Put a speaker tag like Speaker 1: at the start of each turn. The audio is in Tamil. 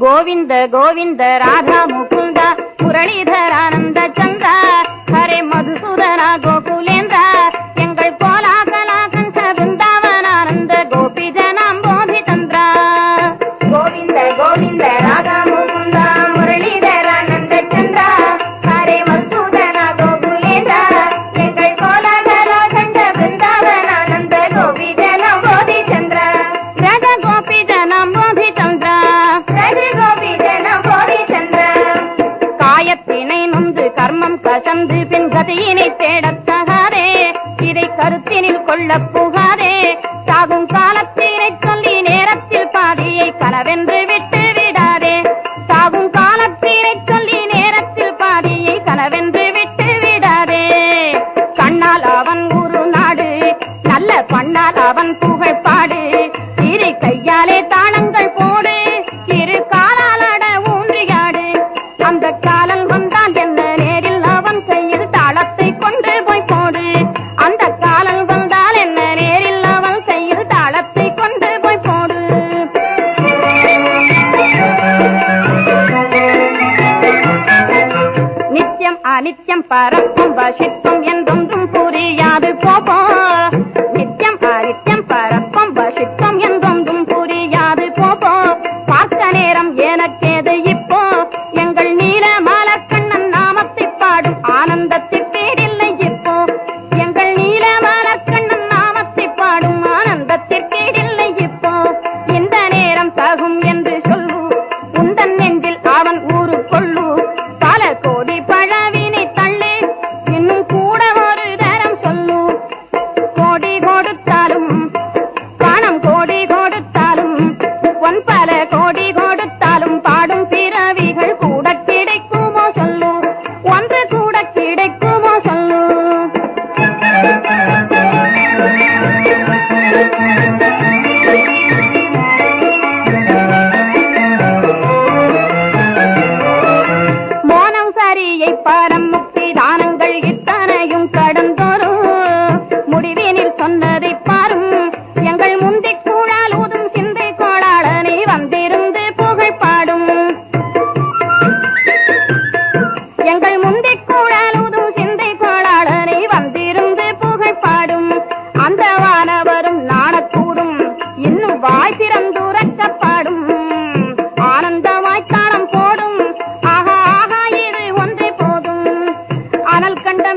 Speaker 1: கோவிந்த கோவிந்த ராதா முகுந்தா முரளிதரானந்த சங்க கர்மம் கசந்து பின் கதையினை தேடத்தகாதே இதை கருத்தினில் கொள்ளப்போ நித்தியம் அனித்தியம் பரப்பும் வசித்தும் என்றொன்றும் புரியாது போபோ நித்தியம் அனித்தியம் பரம் உங்கள் முந்தை கூழாலுதும் சிந்தை கோளாளனை வந்திருந்து புகழ்பாடும். அந்த வானவரும் நாணக்கூடும். இன்னும் வாய் திறந்துரக்கப்பாடும். ஆனந்தமாய் தாளம் போடும். ஆகா ஆகா இது ஒன்றே போதும். அனல் கண்ட